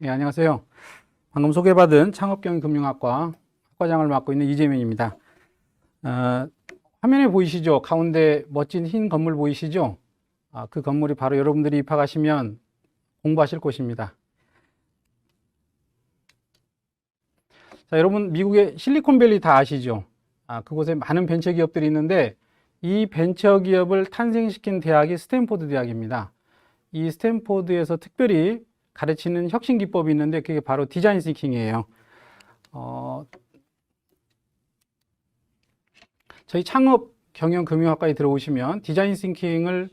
네, 안녕하세요. 방금 소개받은 창업경영금융학과 학과장을 맡고 있는 이재민입니다. 어, 화면에 보이시죠? 가운데 멋진 흰 건물 보이시죠? 아, 그 건물이 바로 여러분들이 입학하시면 공부하실 곳입니다. 자, 여러분 미국의 실리콘밸리 다 아시죠? 아, 그곳에 많은 벤처 기업들이 있는데 이 벤처 기업을 탄생시킨 대학이 스탠포드 대학입니다. 이 스탠포드에서 특별히 가르치는 혁신 기법이 있는데 그게 바로 디자인 싱킹이에요. 어, 저희 창업 경영 금융학과에 들어오시면 디자인 싱킹을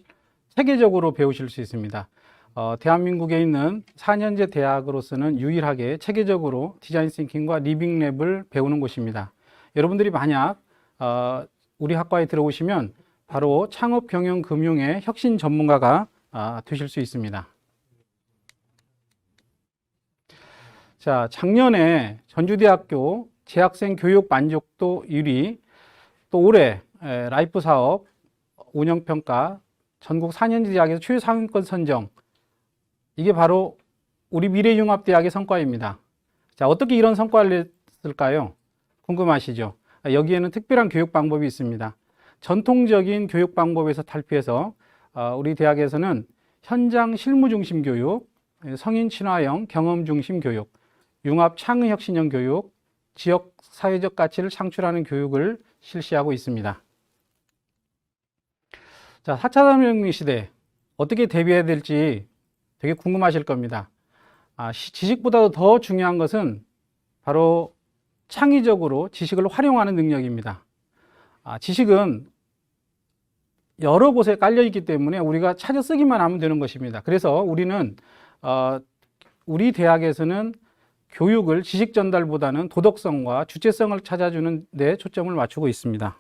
세계적으로 배우실 수 있습니다. 어, 대한민국에 있는 4년제 대학으로서는 유일하게 체계적으로 디자인 싱킹과 리빙 랩을 배우는 곳입니다. 여러분들이 만약 어, 우리 학과에 들어오시면 바로 창업 경영 금융의 혁신 전문가가 아, 되실 수 있습니다. 자, 작년에 전주대학교 재학생 교육 만족도 1위, 또 올해 에, 라이프 사업 운영평가 전국 4년제 대학에서 최상위권 선정. 이게 바로 우리 미래융합대학의 성과입니다. 자, 어떻게 이런 성과를 냈을까요? 궁금하시죠? 아, 여기에는 특별한 교육 방법이 있습니다. 전통적인 교육 방법에서 탈피해서 어, 우리 대학에서는 현장 실무 중심 교육, 성인 친화형 경험 중심 교육, 융합 창의 혁신형 교육, 지역 사회적 가치를 창출하는 교육을 실시하고 있습니다. 자, 4차 산업혁명 시대 어떻게 대비해야 될지 되게 궁금하실 겁니다. 아, 시- 지식보다도 더 중요한 것은 바로 창의적으로 지식을 활용하는 능력입니다. 아, 지식은 여러 곳에 깔려 있기 때문에 우리가 찾아 쓰기만 하면 되는 것입니다. 그래서 우리는 어, 우리 대학에서는 교육을 지식 전달보다는 도덕성과 주체성을 찾아주는 데 초점을 맞추고 있습니다.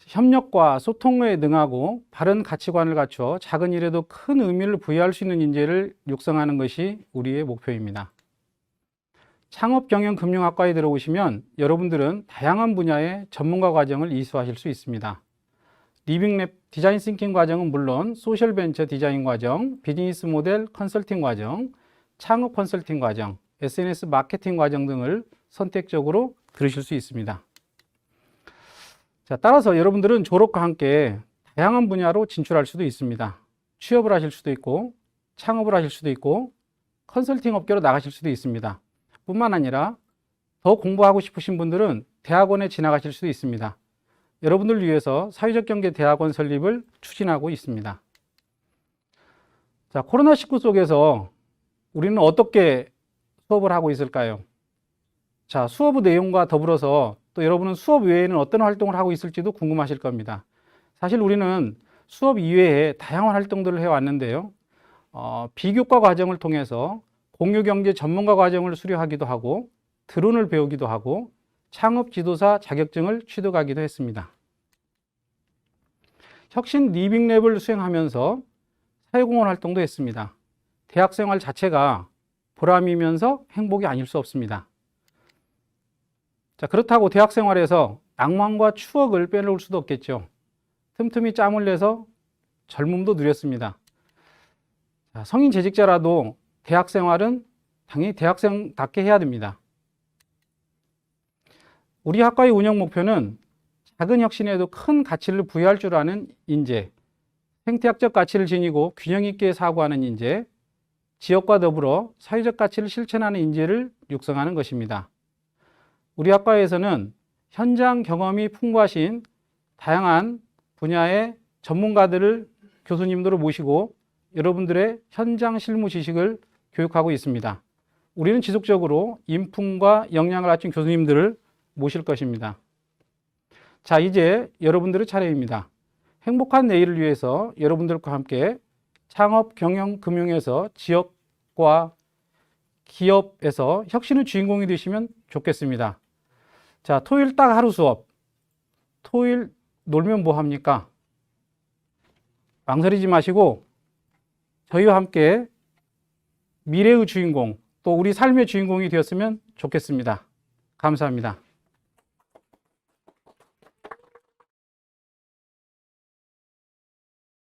협력과 소통에 능하고 바른 가치관을 갖춰 작은 일에도 큰 의미를 부여할 수 있는 인재를 육성하는 것이 우리의 목표입니다. 창업경영금융학과에 들어오시면 여러분들은 다양한 분야의 전문가 과정을 이수하실 수 있습니다. 리빙랩 디자인 싱킹 과정은 물론 소셜 벤처 디자인 과정, 비즈니스 모델 컨설팅 과정, 창업 컨설팅 과정, SNS 마케팅 과정 등을 선택적으로 들으실 수 있습니다. 자, 따라서 여러분들은 졸업과 함께 다양한 분야로 진출할 수도 있습니다. 취업을 하실 수도 있고, 창업을 하실 수도 있고, 컨설팅 업계로 나가실 수도 있습니다. 뿐만 아니라 더 공부하고 싶으신 분들은 대학원에 진학하실 수도 있습니다. 여러분들 위해서 사회적 경제 대학원 설립을 추진하고 있습니다. 자, 코로나19 속에서 우리는 어떻게 수업을 하고 있을까요? 자, 수업 내용과 더불어서 또 여러분은 수업 외에는 어떤 활동을 하고 있을지도 궁금하실 겁니다. 사실 우리는 수업 이외에 다양한 활동들을 해왔는데요. 어, 비교과 과정을 통해서 공유경제 전문가 과정을 수료하기도 하고 드론을 배우기도 하고 창업 지도사 자격증을 취득하기도 했습니다. 혁신 리빙랩을 수행하면서 사회공헌 활동도 했습니다. 대학 생활 자체가 보람이면서 행복이 아닐 수 없습니다. 자, 그렇다고 대학 생활에서 낭만과 추억을 빼놓을 수도 없겠죠. 틈틈이 짬을 내서 젊음도 누렸습니다. 자, 성인 재직자라도 대학 생활은 당연히 대학생답게 해야 됩니다. 우리 학과의 운영 목표는 작은 혁신에도 큰 가치를 부여할 줄 아는 인재, 생태학적 가치를 지니고 균형 있게 사고하는 인재, 지역과 더불어 사회적 가치를 실천하는 인재를 육성하는 것입니다. 우리 학과에서는 현장 경험이 풍부하신 다양한 분야의 전문가들을 교수님들을 모시고 여러분들의 현장 실무 지식을 교육하고 있습니다. 우리는 지속적으로 인품과 역량을 갖춘 교수님들을 모실 것입니다. 자, 이제 여러분들의 차례입니다. 행복한 내일을 위해서 여러분들과 함께 창업, 경영, 금융에서 지역과 기업에서 혁신의 주인공이 되시면 좋겠습니다. 자, 토요일 딱 하루 수업. 토요일 놀면 뭐 합니까? 망설이지 마시고 저희와 함께 미래의 주인공, 또 우리 삶의 주인공이 되었으면 좋겠습니다. 감사합니다.